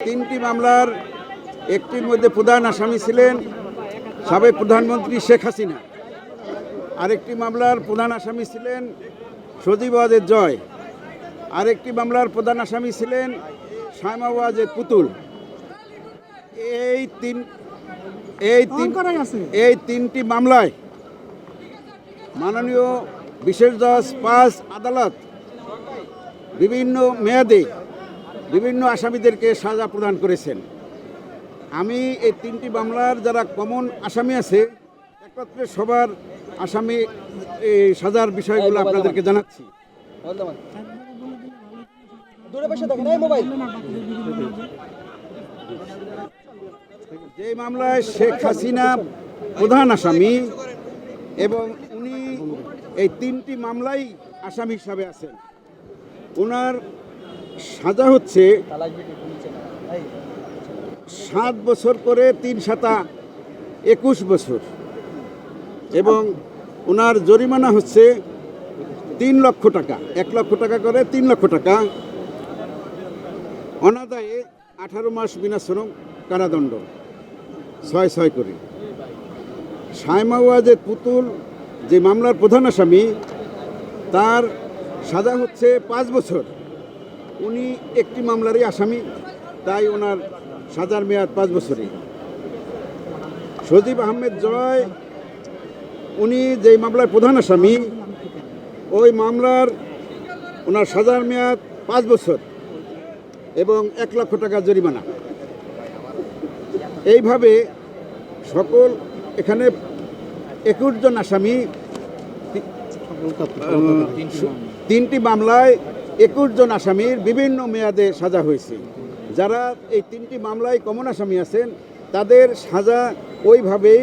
তিনটি মামলার একটির মধ্যে প্রধান আসামি ছিলেন সাবেক প্রধানমন্ত্রী শেখ হাসিনা। আরেকটি মামলার প্রধান আসামি ছিলেন সজীব ওয়াজেদ জয়। আরেকটি মামলার প্রধান আসামি ছিলেন শায়মা ওয়াজের পুতুল। এই তিন এই তিন এই তিনটি মামলায় মাননীয় বিশেষ জজ পাঁচ আদালত বিভিন্ন মেয়াদে বিভিন্ন আসামিদেরকে সাজা প্রদান করেছেন। আমি এই তিনটি মামলার যারা কমন আসামি আছে একত্রে সবার আসামি এই সাজার বিষয়গুলো আপনাদেরকে জানাচ্ছি। যে মামলায় শেখ হাসিনা প্রধান আসামি এবং উনি এই তিনটি মামলাই আসামি হিসাবে আছেন। ওনার সাজা হচ্ছে সাত বছর করে তিন সাতা একুশ বছর। এবং ওনার জরিমানা হচ্ছে তিন লক্ষ টাকা। এক লক্ষ টাকা করে তিন লক্ষ টাকা। অনাদায়ে আঠারো মাস বিনা শ্রম কারাদণ্ড। ছয় ছয় করে। সায়মা ওয়াজেদ পুতুল, যে মামলার প্রধান আসামি, তার সাজা হচ্ছে পাঁচ বছর। উনি একটি মামলারই আসামি তাই ওনার সাজার মেয়াদ পাঁচ বছরই। সজীব আহমেদ জয় উনি যেই মামলার প্রধান আসামি ওই মামলার ওনার সাজার মেয়াদ পাঁচ বছর এবং এক লক্ষ টাকা জরিমানা। এইভাবে সকল এখানে একুশ জন আসামি তিনটি মামলায় একুশ জন আসামির বিভিন্ন মেয়াদে সাজা হয়েছে। যারা এই তিনটি মামলায় কমন আসামি আছেন, তাদের সাজা ওইভাবেই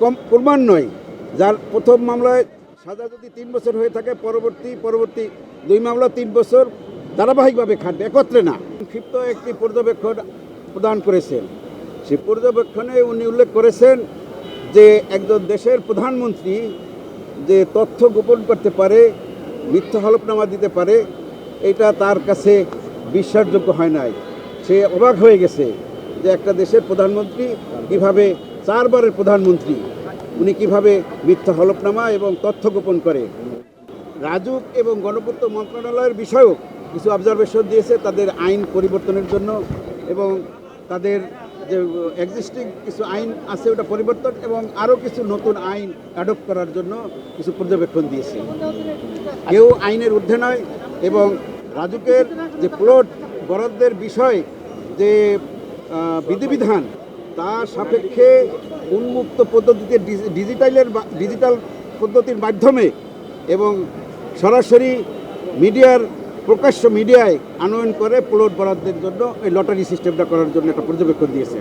কম ক্রমান্বয়ে যার প্রথম মামলায় সাজা যদি তিন বছর হয়ে থাকে, পরবর্তী পরবর্তী দুই মামলা তিন বছর ধারাবাহিকভাবে খাটবে, একত্রে না। ক্ষিপ্ত একটি পর্যবেক্ষণ প্রদান করেছেন। সেই পর্যবেক্ষণে উনি উল্লেখ করেছেন যে একজন দেশের প্রধানমন্ত্রী যে তথ্য গোপন করতে পারে, মিথ্যা হলফনামা দিতে পারে এটা তার কাছে বিশ্বাসযোগ্য হয় নাই। সে অবাক হয়ে গেছে যে একটা দেশের প্রধানমন্ত্রী কীভাবে চারবারের প্রধানমন্ত্রী, উনি কীভাবে মিথ্যা হলফনামা এবং তথ্য গোপন করে। রাজুক এবং গণপূর্ত মন্ত্রণালয়ের বিষয়েও কিছু অবজারভেশন দিয়েছে তাদের আইন পরিবর্তনের জন্য এবং তাদের যে এক্সিস্টিং কিছু আইন আছে ওটা পরিবর্তন এবং আরও কিছু নতুন আইন অ্যাডপ্ট করার জন্য কিছু পর্যবেক্ষণ দিয়েছে। কেউ আইনের ঊর্ধ্বে নয় এবং রাজুকের যে প্লট বরাদ্দের বিষয়, যে বিধিবিধান, তার সাপেক্ষে উন্মুক্ত পদ্ধতিতে ডিজিটালের ডিজিটাল পদ্ধতির মাধ্যমে এবং সরাসরি মিডিয়ার, প্রকাশ্য মিডিয়ায় আনয়ন করে প্লট বরাদ্দের জন্য এই লটারি সিস্টেমটা করার জন্য একটা পর্যবেক্ষণ দিয়েছে।